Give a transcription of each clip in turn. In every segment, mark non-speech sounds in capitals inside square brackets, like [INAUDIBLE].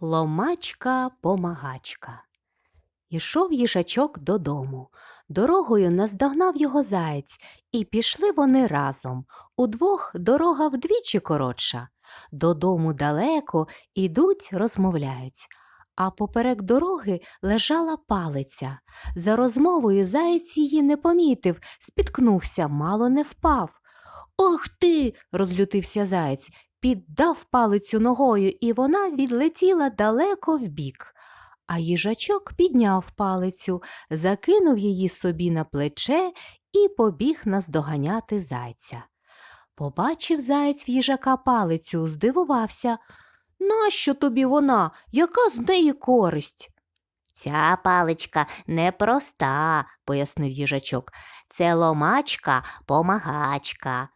Ломачка помагачка. Ішов їжачок додому. Дорогою наздогнав його заєць, і пішли вони разом. Удвох дорога вдвічі коротша. Додому далеко ідуть, розмовляють. А поперек дороги лежала палиця. За розмовою заєць її не помітив, спіткнувся, мало не впав. Ох ти. розлютився заєць, піддав палицю ногою, і вона відлетіла далеко вбік. А їжачок підняв палицю, закинув її собі на плече і побіг наздоганяти зайця. Побачив заєць в їжака палицю, здивувався. Нащо тобі вона? Яка з неї користь? Ця паличка непроста, пояснив їжачок. Це ломачка помагачка.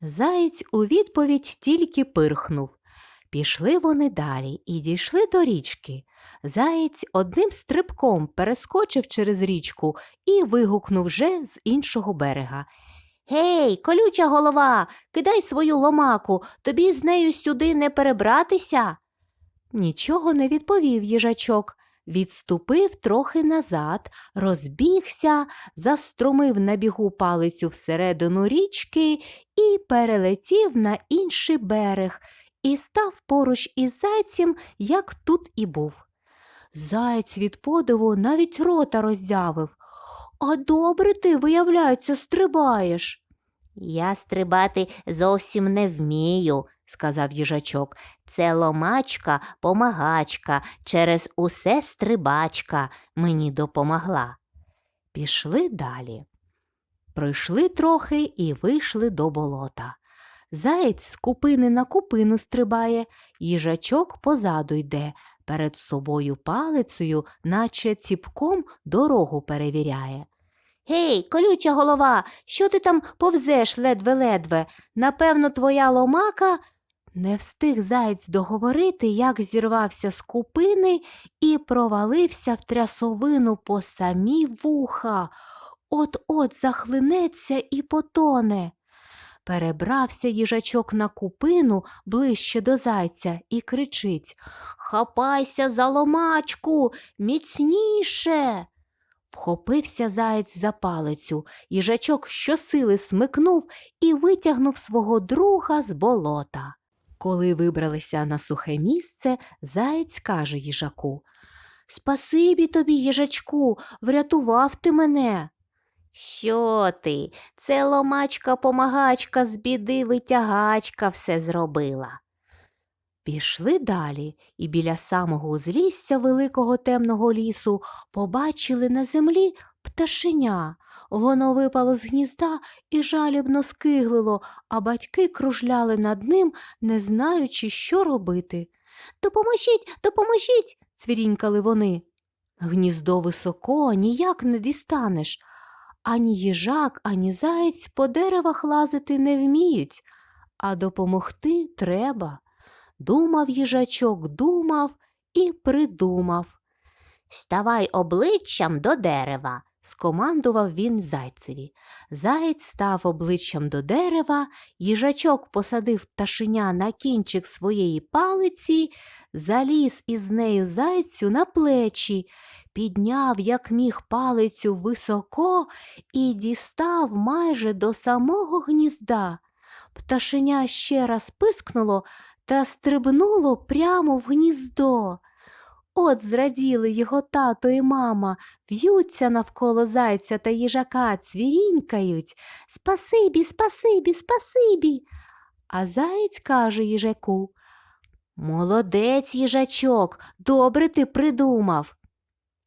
Заєць у відповідь тільки пирхнув. Пішли вони далі і дійшли до річки. Заєць одним стрибком перескочив через річку і вигукнув вже з іншого берега. Гей, колюча голова, кидай свою ломаку, тобі з нею сюди не перебратися. Нічого не відповів їжачок. Відступив трохи назад, розбігся, заструмив на бігу палицю всередину річки і перелетів на інший берег і став поруч із зайцем, як тут і був. Заєць від подиву навіть рота роззявив. А добре ти, виявляється, стрибаєш. Я стрибати зовсім не вмію, сказав їжачок. Це ломачка помагачка, через усе стрибачка мені допомогла. Пішли далі. Пройшли трохи і вийшли до болота. Заєць з купини на купину стрибає, їжачок позаду йде, перед собою палицею, наче ціпком дорогу перевіряє. Гей, колюча голова, що ти там повзеш ледве-ледве? Напевно, твоя ломака. Не встиг заєць договорити, як зірвався з купини і провалився в трясовину по самі вуха. От-от захлинеться і потоне. Перебрався їжачок на купину ближче до зайця і кричить Хапайся за ломачку, міцніше. Вхопився заєць за палицю, їжачок щосили смикнув і витягнув свого друга з болота. Коли вибралися на сухе місце, заєць каже їжаку Спасибі тобі, їжачку, врятував ти мене. Що ти? Це ломачка помагачка з біди витягачка все зробила. Пішли далі і біля самого узлісся великого темного лісу побачили на землі пташеня. Воно випало з гнізда і жалібно скиглило, а батьки кружляли над ним, не знаючи, що робити. Допоможіть, допоможіть, цвірінькали вони. Гніздо високо, ніяк не дістанеш. Ані їжак, ані заєць по деревах лазити не вміють, а допомогти треба. Думав їжачок, думав і придумав. Ставай обличчям до дерева. Скомандував він зайцеві. Заєць став обличчям до дерева, їжачок посадив пташеня на кінчик своєї палиці, заліз із нею зайцю на плечі, підняв, як міг, палицю високо і дістав майже до самого гнізда. Пташеня ще раз пискнуло та стрибнуло прямо в гніздо. От зраділи його тато і мама, в'ються навколо зайця та їжака, цвірінькають. Спасибі, спасибі, спасибі. А заєць каже їжаку Молодець, їжачок, добре ти придумав.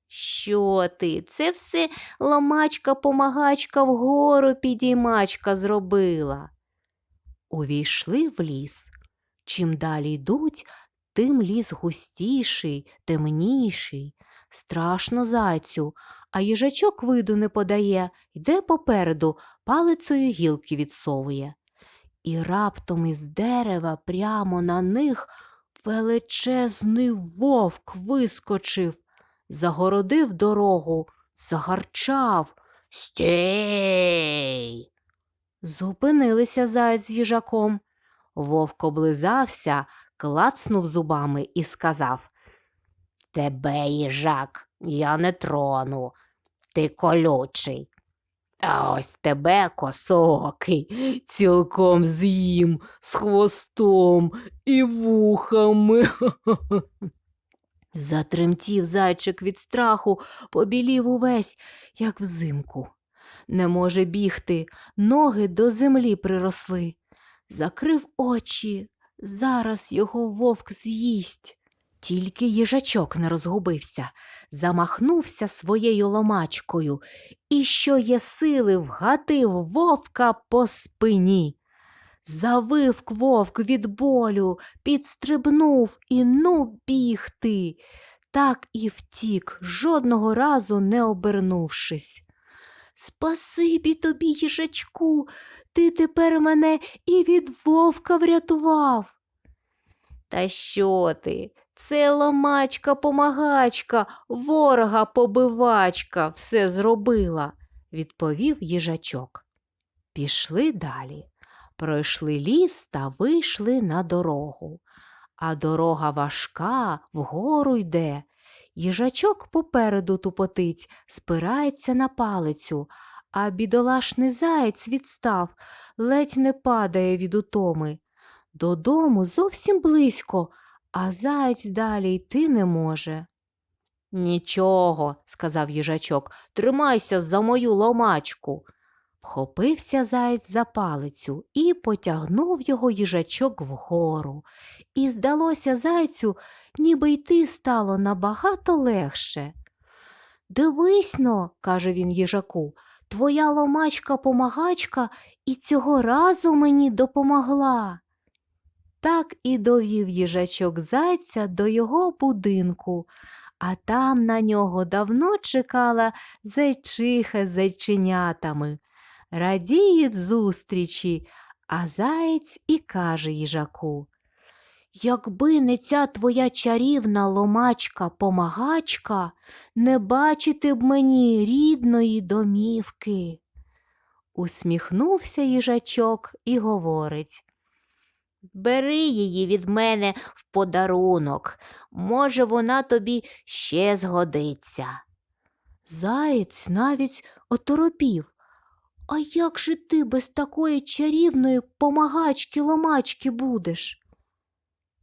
Що ти? Це все ломачка помагачка вгору підіймачка зробила. Увійшли в ліс. Чим далі йдуть, тим ліс густіший, темніший. Страшно зайцю, а їжачок виду не подає, йде попереду, палицею гілки відсовує. І раптом із дерева прямо на них величезний вовк вискочив, загородив дорогу, загарчав. Стій! Зупинилися заєць з їжаком. Вовк облизався, клацнув зубами і сказав Тебе, їжак, я не трону, ти колючий. А ось тебе, косокий, цілком з'їм з хвостом і вухами. [LAUGHS] Затремтів зайчик від страху, побілів увесь, як взимку. Не може бігти, ноги до землі приросли. Закрив очі, зараз його вовк з'їсть. Тільки їжачок не розгубився, замахнувся своєю ломачкою і, що є сили, вгатив вовка по спині. Завив вовк від болю, підстрибнув і ну бігти. Так і втік, жодного разу не обернувшись. Спасибі тобі, їжачку, ти тепер мене і від вовка врятував. Та що ти? Це ломачка-помагачка, ворога побивачка все зробила, відповів їжачок. Пішли далі. Пройшли ліс та вийшли на дорогу. А дорога важка, вгору йде. Їжачок попереду тупотить, спирається на палицю, а бідолашний заєць відстав, ледь не падає від утоми. Додому зовсім близько, а заєць далі йти не може. Нічого, сказав їжачок, тримайся за мою ломачку. Вхопився заєць за палицю і потягнув його їжачок вгору. І здалося зайцю, ніби йти стало набагато легше. Дивись но, каже він їжаку, твоя ломачка-помагачка і цього разу мені допомогла. Так і довів їжачок зайця до його будинку, а там на нього давно чекала зайчиха з зайченятами. Радіють зустрічі, а заєць і каже їжаку. Якби не ця твоя чарівна ломачка-помагачка, не бачити б мені рідної домівки. Усміхнувся їжачок і говорить. Бери її від мене в подарунок, може, вона тобі ще згодиться. Заєць навіть оторопів. А як же ти без такої чарівної помагачки-ломачки будеш?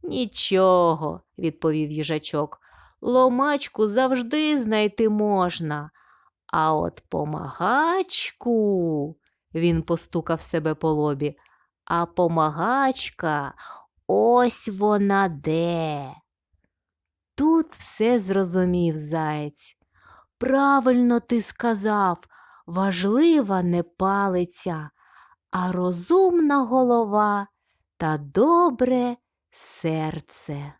Нічого, відповів їжачок. Ломачку завжди знайти можна. А от помагачку, він постукав себе по лобі, а помагачка ось вона де. Тут все зрозумів заєць. Правильно ти сказав, важлива не палиця, а розумна голова та добре серце.